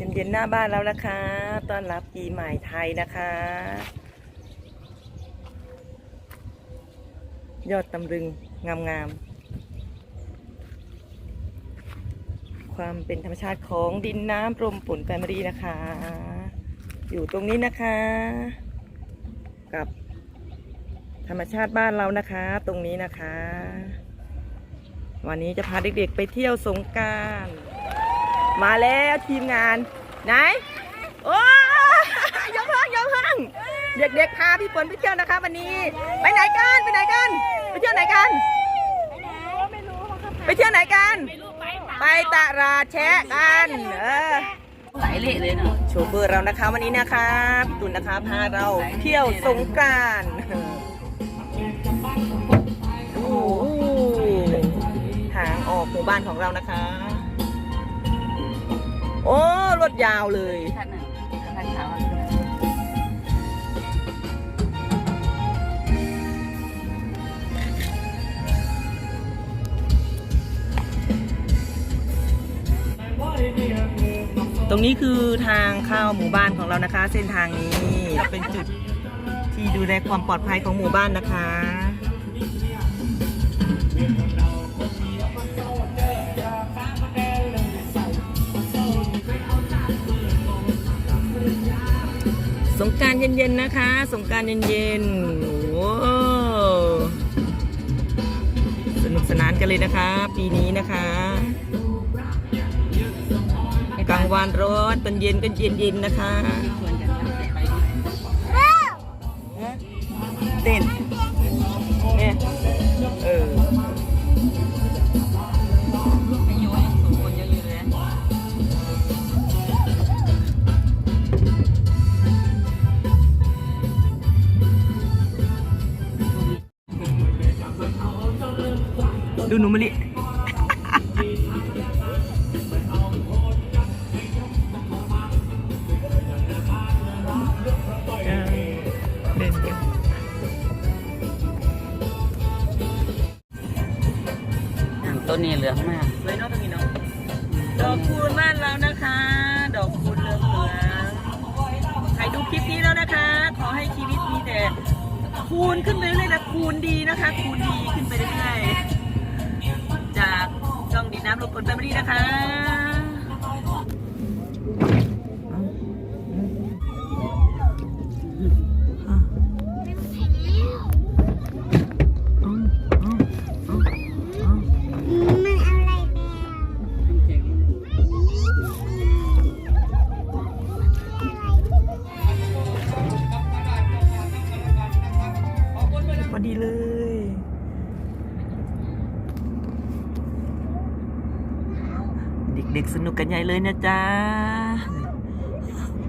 เย็นๆหน้าบ้านแล้วนะคะต้อนรับปีใหม่ไทยนะคะ ยอดตำลึงงามๆ ความเป็นธรรมชาติของดินน้ำรมฝนแฟมิลี่นะคะ อยู่ตรงนี้นะคะ กับธรรมชาติบ้านเรานะคะ ตรงนี้นะคะ วันนี้จะพาเด็กๆไปเที่ยวสงกราร มาแล้วทีมงาน ไหน โอ้ยยกห้องยกห้องเด็กๆพาพี่ฝนไปเที่ยวนะคะวันนี้ ไปไหนกันไปไหนกัน ไปเที่ยวไหนกัน ไปเที่ยวไหนกัน ไปตลาดแชะกันเออไหลเละเลยเนาะโชเฟอร์เรานะคะวันนี้นะคะพี่ตุนนะคะพาเราเที่ยวสงกรารโอ้โหทางออกหมู่บ้านของเรานะคะ โอ้รถยาวเลยท่านน่ะท่านขาวตรงนี้คือทางเข้าหมู่บ้านของเรานะคะ เส้นทางนี้เป็นจุดที่ดูแลความปลอดภัยของหมู่บ้านนะคะ สงกรารเย็นๆนะคะ สงกรารเย็นๆโอ้สนุกสนานกันเลยนะคะ ปีนี้นะคะกลางวันร้อนตอนเย็นก็เย็นเย็นๆนะคะชวนกันไปดิเต้นเนี่ย ดูหนูมะลิเล่นกันต้นนี้เหลืองมากสวยเนาะตรงนี้เนาะดอกคูณบ้านเรานะคะ ดอกคูณเหลืองเหลืองใครดูคลิปนี้แล้วนะคะ ขอให้ชีวิตมีแต่คูณขึ้นไปเรื่อยๆนะคูณดีนะคะ คูณดีขึ้นไปเรื่อยๆจาก ช่องดินน้ำลมฝนแฟมิลี่นะคะ ด็กๆสนุกกันใหญ่เลยนะจ๊ะ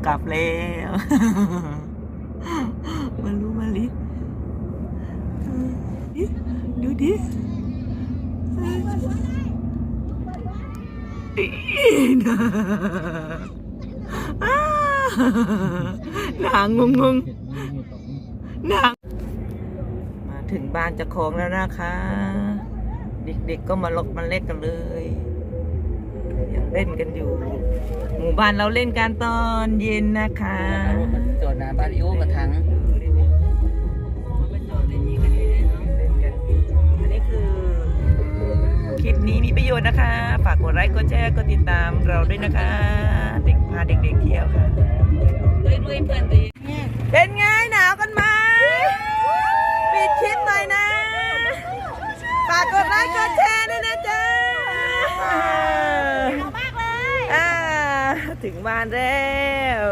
กลับแล้วมารู้มาลิดูดิอีน่าอ้างงงงนางมาถึงบ้านจะของแล้วนะคะ เด็กๆก็มาลกมาเล่นกันเลย ยังเล่นกันอยู่ หมู่บ้านเราเล่นกันตอนเย็นนะคะจอดหน้าบ้านอิ้วกับถังอันนี้คือคลิปนี้มีประโยชน์นะคะ ฝากกดไลค์กดแชร์กดติดตามเราด้วยนะคะ เด็กพาเด็กๆเที่ยวค่ะเฮ้ยเพื่อนเพื่อนตีเป็นไงหนาวกันไหมปิดคลิปหน่อยนะ ฝากกดไลค์กดแชร์ด้วยนะจ๊ะมากเลยอ่า ถึงบ้านแล้ว